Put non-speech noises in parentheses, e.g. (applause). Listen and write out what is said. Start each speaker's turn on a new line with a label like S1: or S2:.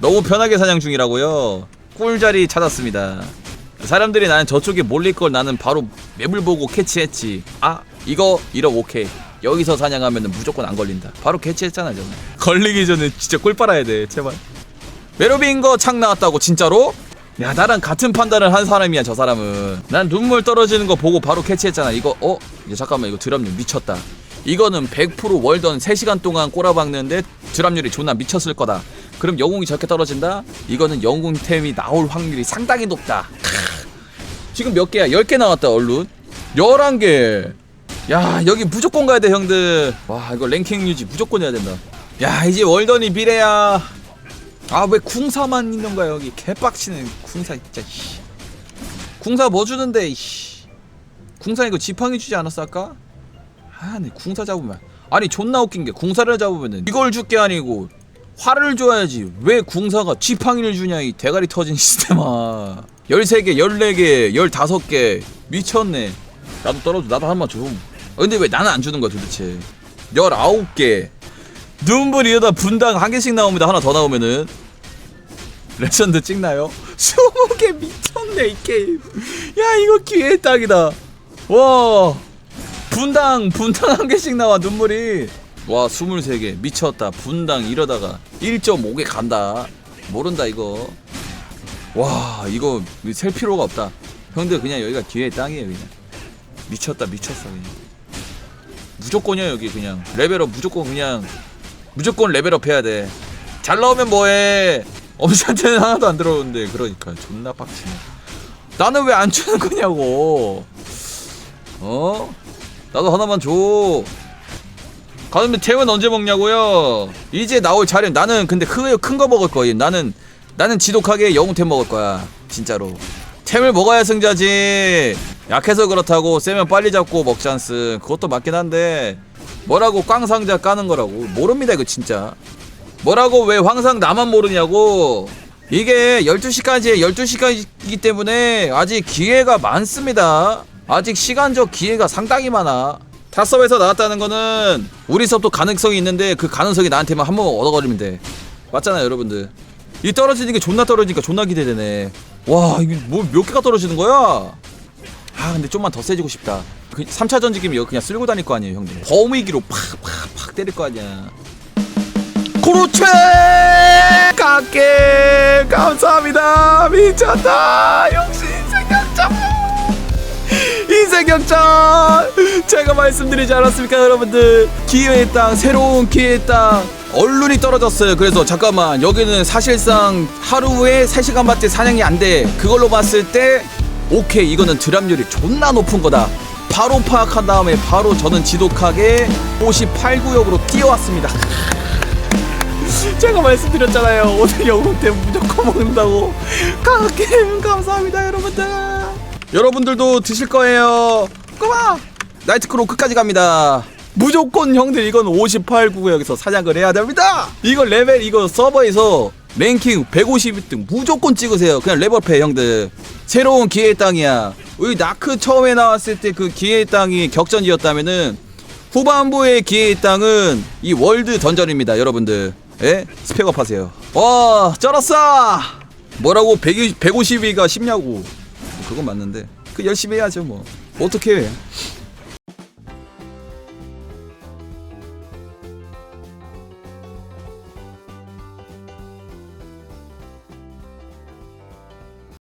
S1: 너무 편하게 사냥 중이라고요. 꿀자리 찾았습니다. 사람들이 나는 저쪽에 몰릴 걸 나는 바로 맵을 보고 캐치했지. 아 이거 1억 오케이. 여기서 사냥하면 무조건 안 걸린다. 바로 캐치했잖아 저는. 걸리기 전에 진짜 꿀 빨아야 돼 제발. 메로빈 거 창 나왔다고 진짜로? 야 나랑 같은 판단을 한 사람이야 저 사람은 난 눈물 떨어지는 거 보고 바로 캐치했잖아 이거 어? 잠깐만 이거 드랍률 미쳤다 이거는 100% 월던 3시간 동안 꼬라박는데 드랍률이 존나 미쳤을 거다 그럼 영웅이 저렇게 떨어진다? 이거는 영웅템이 나올 확률이 상당히 높다 크. 지금 몇 개야? 10개 나왔다 얼른 11개 야 여기 무조건 가야 돼 형들 와 이거 랭킹 유지 무조건 해야 된다 야 이제 월던이 비례야 아 왜 궁사만 있는 거야 여기 개빡치는 궁사 진짜 씨. 궁사 뭐 주는데 씨. 궁사 이거 지팡이 주지 않았어 아까? 아네 궁사 잡으면. 아니 존나 웃긴 게 궁사를 잡으면은 이걸 줄게 아니고 화를 줘야지. 왜 궁사가 지팡이를 주냐 이 대가리 터진 (laughs) 시스템아. 13개 14개 15개. 미쳤네. 나도 떨어져. 나도 한번 줘. 어, 근데 왜 나는 안 주는 거야 도대체? 19개. 눈물 이러다 분당 한 개씩 나옵니다. 하나 더 나오면은. 레전드 찍나요? (laughs) 20개 미쳤네 이 게임. 야 이거 기회 딱이다. 와 분당 분당 한 개씩 나와 눈물이. 와 23개 미쳤다. 분당 이러다가 1.5개 간다. 모른다 이거. 와 이거 셀 필요가 없다. 형들 그냥 여기가 기회의 땅이에요 그냥. 미쳤다 미쳤어 그냥. 무조건이야 여기 그냥 레벨업 무조건 그냥 무조건 레벨업 해야 돼. 잘 나오면 뭐해. 엄지한테는 하나도 안 들어오는데 그러니까 존나 빡치네. 나는 왜 안 주는 거냐고. 어? 나도 하나만 줘. 가는데 템은 언제 먹냐고요? 이제 나올 자료 나는 근데 큰 거 먹을 거야. 나는 나는 지독하게 영웅템 먹을 거야. 진짜로. 템을 먹어야 승자지. 약해서 그렇다고 세면 빨리 잡고 먹잖스. 그것도 맞긴 한데 뭐라고 꽝상자 까는 거라고 모릅니다 이거 진짜 뭐라고 왜 황상 나만 모르냐고 이게 12시까지 12시까지이기 때문에 아직 기회가 많습니다 아직 시간적 기회가 상당히 많아. 타섭에서 나왔다는 거는 우리 섭도 가능성이 있는데 그 가능성이 나한테만 한 번 얻어버리면 돼. 맞잖아요 여러분들. 이 떨어지는 게 존나 떨어지니까 존나 기대되네. 와 이게 뭐 몇 개가 떨어지는 거야? 아 근데 좀만 더 세지고 싶다. 그 3차 전지기면 그냥 쓸고 다닐 거 아니에요 형들. 범위기로 팍팍팍 때릴 거 아니야. 그렇지 깎게! 감사합니다. 미쳤다! 역시 인생 역전 제가 말씀드리지 않았습니까 여러분들? 기회의 땅 새로운 기회의 땅 언론이 떨어졌어요. 그래서 잠깐만 여기는 사실상 하루에 3시간밖에 사냥이 안 돼. 그걸로 봤을 때 오케이 이거는 드랍률이 존나 높은 거다. 바로 파악한 다음에 바로 저는 지독하게 58구역으로 뛰어왔습니다. (laughs) 제가 말씀드렸잖아요. 오늘 영웅템 무조건 먹는다고. 감사합니다 여러분들 여러분들도 드실 거예요. 꼬마! 나이트크로 끝까지 갑니다. 무조건 형들 이건 58구역에서 사냥을 해야 됩니다. 이거 레벨 이거 서버에서 랭킹 150등 무조건 찍으세요. 그냥 레벨업해 형들. 새로운 기회의 땅이야. 우리 나크 처음에 나왔을 때 그 기회의 땅이 격전지였다면은 후반부의 기회의 땅은 이 월드 던전입니다 여러분들. 예? 스펙업 하세요. 와 쩔었어! 뭐라고? 150, 152가 쉽냐고 그건 맞는데 그 열심히 해야죠 뭐. 어떻게 해